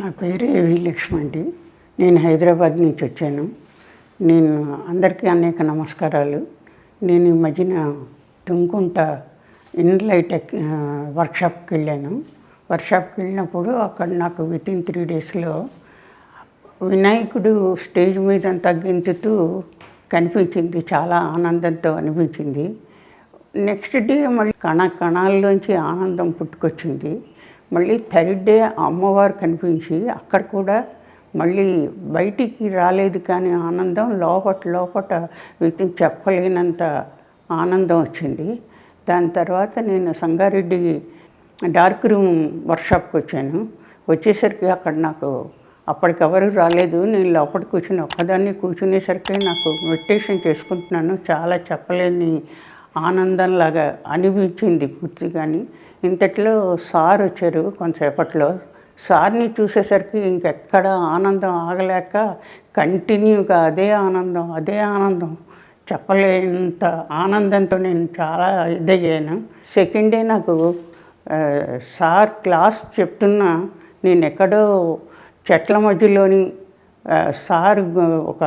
నా పేరు ఏవి లక్ష్మి అండి. నేను హైదరాబాద్ నుంచి వచ్చాను. నేను అందరికీ అనేక నమస్కారాలు. నేను ఈ మధ్యన తుంకుంట ఇన్లైట్ వర్క్షాప్కి వెళ్ళాను. వర్క్షాప్కి వెళ్ళినప్పుడు అక్కడ నాకు విత్ ఇన్ త్రీ డేస్లో వినాయకుడు స్టేజ్ మీద తగ్గించుతూ కనిపించింది. చాలా ఆనందంతో అనిపించింది. నెక్స్ట్ డే మళ్ళీ కణ కణాల్లోంచి ఆనందం పుట్టుకొచ్చింది. మళ్ళీ థర్డ్ డే అమ్మవారు కనిపించి అక్కడ కూడా మళ్ళీ బయటికి రాలేదు కానీ ఆనందం లోపట లోపట వీటిని చెప్పలేనంత ఆనందం వచ్చింది. దాని తర్వాత నేను సంగారెడ్డి డార్క్ రూమ్ వర్క్షాప్కి వచ్చాను. వచ్చేసరికి అక్కడ నాకు అప్పటికెవరు రాలేదు. నేను లోపల కూర్చుని ఒక్కదాన్ని కూర్చునేసరికి నాకు మెడిటేషన్ చేసుకుంటున్నాను. చాలా చెప్పలేని ఆనందంలాగా అనిపించింది పూర్తి కానీ ఇంతట్లో సార్ వచ్చారు కొంతసేపట్లో. సార్ని చూసేసరికి ఇంకెక్కడ ఆనందం ఆగలేక కంటిన్యూగా అదే ఆనందం అదే ఆనందం. చెప్పలేనంత ఆనందంతో నేను చాలా ఇదయ్యాను. సెకండ్ డే నాకు సార్ క్లాస్ చెప్తున్నా నేను ఎక్కడో చెట్ల మధ్యలోని సార్ ఒక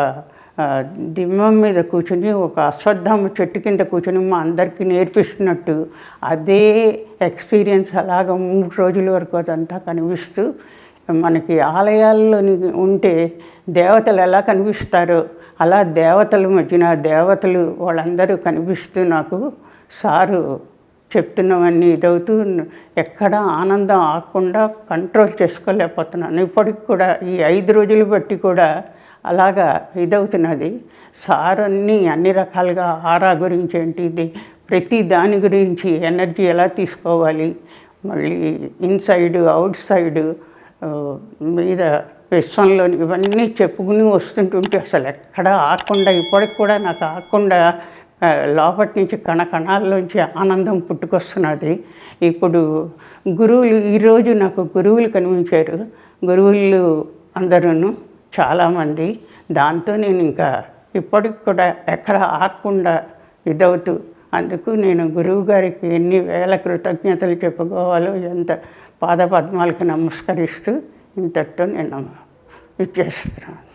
దిమ్మం మీద కూర్చుని ఒక అశ్వత్థామ చెట్టు కింద కూర్చుని మా అందరికీ నేర్పిస్తున్నట్టు అదే ఎక్స్పీరియన్స్ అలాగ మూడు రోజుల వరకు అదంతా కనిపిస్తూ మనకి ఆలయాల్లోని ఉంటే దేవతలు ఎలా కనిపిస్తారో అలా దేవతల మధ్యన దేవతలు వాళ్ళందరూ కనిపిస్తూ నాకు సారు చెప్తున్నవన్నీ ఇదవుతూ ఎక్కడ ఆనందం ఆగకుండా కంట్రోల్ చేసుకోలేకపోతున్నాను. ఇప్పటికి కూడా ఈ ఐదు రోజులు బట్టి కూడా అలాగా ఇదవుతున్నది. సార్ అన్ని అన్ని రకాలుగా ఆరా గురించి ఏంటి ఇది ప్రతి దాని గురించి ఎనర్జీ ఎలా తీసుకోవాలి? మళ్ళీ ఇన్సైడ్ అవుట్ సైడ్ మీద విశ్వంలోని ఇవన్నీ చెప్పుకుని వస్తుంటుంటే అసలు ఎక్కడ ఆకుండా ఇప్పటికి కూడా నాకు ఆకుండా లోపటి నుంచి కణ కణాల్లోంచి ఆనందం పుట్టుకొస్తున్నది. ఇప్పుడు గురువులు ఈరోజు నాకు గురువులు కనిపించారు. గురువులు అందరూ చాలామంది దాంతో నేను ఇంకా ఇప్పటికి కూడా ఎక్కడ ఆగకుండా ఇదవుతూ అందుకు నేను గురువు గారికి ఎన్ని వేల కృతజ్ఞతలు చెప్పుకోవాలో ఎంత పాదపద్మాలకు నమస్కరిస్తూ ఇంతటితో నేను ఇచ్చేస్తున్నాను.